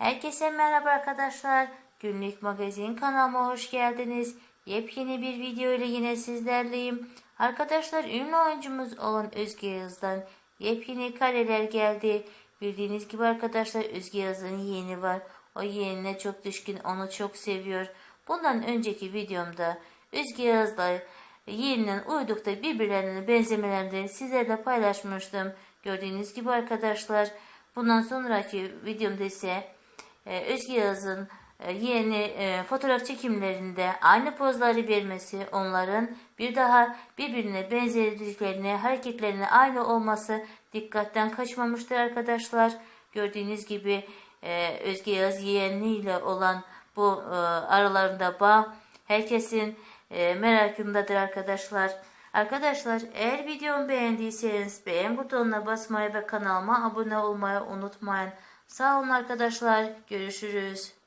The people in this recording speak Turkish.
Herkese merhaba arkadaşlar. Günlük magazin kanalıma hoş geldiniz. Yepyeni bir video ile yine sizlerleyim. Arkadaşlar ünlü oyuncumuz olan Özge Yağız'dan yepyeni kareler geldi. Bildiğiniz gibi arkadaşlar Özge Yağız'ın yeğeni var. O yeğenine çok düşkün, onu çok seviyor. Bundan önceki videomda Özge Yağız'la yeğeninin uydukta birbirlerine benzemelerini sizlerle paylaşmıştım. Gördüğünüz gibi arkadaşlar bundan sonraki videomda ise Özge Yağız'ın e, yeğeni e, fotoğraf çekimlerinde aynı pozları vermesi, onların bir daha birbirine benzediklerine, hareketlerine aynı olması dikkatten kaçmamıştır arkadaşlar. Gördüğünüz gibi e, Özge Yağız yeğeniyle olan bu aralarında bağ herkesin merakındadır arkadaşlar. Arkadaşlar eğer videomu beğendiyseniz beğen butonuna basmayı ve kanalıma abone olmayı unutmayın. Sağ olun arkadaşlar. Görüşürüz.